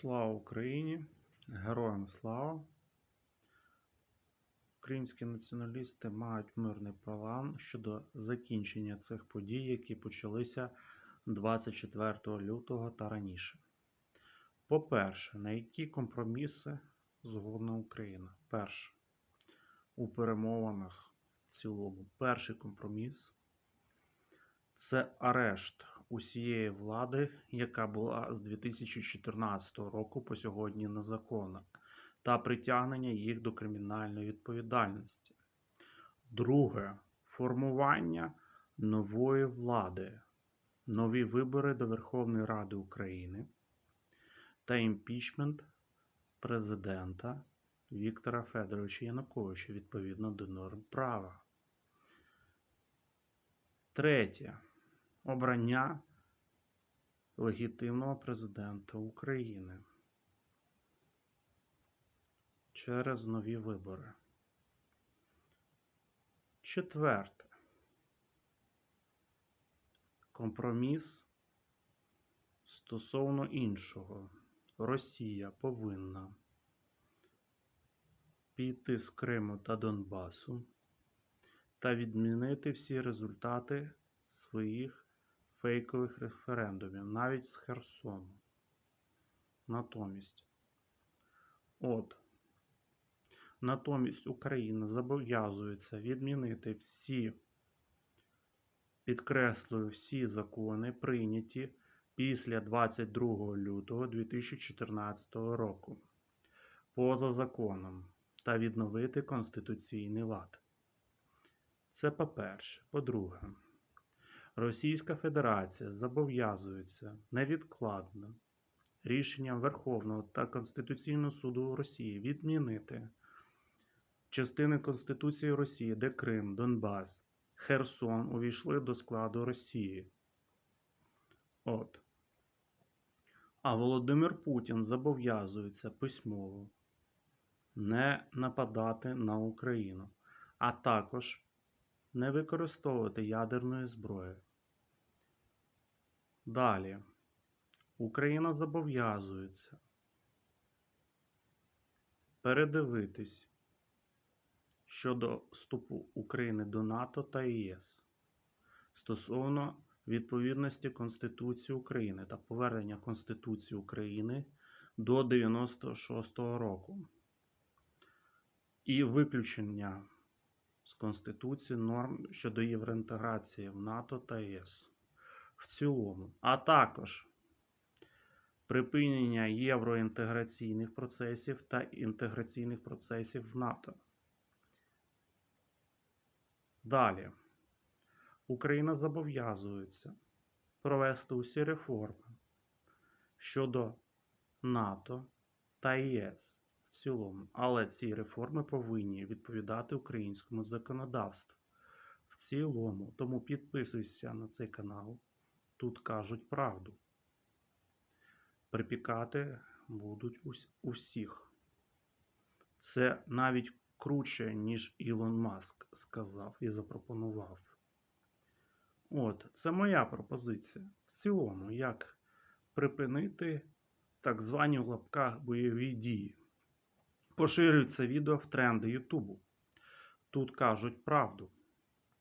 Слава Україні! Героям слава! Українські націоналісти мають мирний план щодо закінчення цих подій, які почалися 24 лютого та раніше. По-перше, на які компроміси згодна Україна? Перше. У перемовинах в цілому. Перший компроміс це арешт усієї влади, яка була з 2014 року по сьогодні незаконна, та притягнення їх до кримінальної відповідальності. Друге формування нової влади, нові вибори до Верховної Ради України та імпічмент президента Віктора Федоровича Януковича відповідно до норм права. Третє. Обрання легітимного президента України через нові вибори. Четверте. Компроміс стосовно іншого. Росія повинна піти з Криму та Донбасу та відмінити всі результати своїх фейкових референдумів, навіть з Херсону. Натомість, от, натомість Україна зобов'язується відмінити всі, підкреслюю, всі закони, прийняті після 22 лютого 2014 року, поза законом, та відновити конституційний лад. Це по-перше. По-друге, Російська Федерація зобов'язується невідкладно рішенням Верховного та Конституційного суду Росії відмінити частини Конституції Росії, де Крим, Донбас, Херсон увійшли до складу Росії. От. А Володимир Путін зобов'язується письмово не нападати на Україну, а також не використовувати ядерної зброї. Далі. Україна зобов'язується передивитись щодо вступу України до НАТО та ЄС стосовно відповідності Конституції України та повернення Конституції України до 96-го року і виключення Конституції норм щодо євроінтеграції в НАТО та ЄС в цілому, а також припинення євроінтеграційних процесів та інтеграційних процесів в НАТО. Далі. Україна зобов'язується провести усі реформи щодо НАТО та ЄС цілому, але ці реформи повинні відповідати українському законодавству в цілому. Тому підписуйся на цей канал. Тут кажуть правду. Припікати будуть ус- усіх. Це навіть круче, ніж Ілон Маск сказав і запропонував. От, це моя пропозиція. В цілому, як припинити так звані в лапках бойові дії. Поширюють це відео в тренди Ютубу. Тут кажуть правду.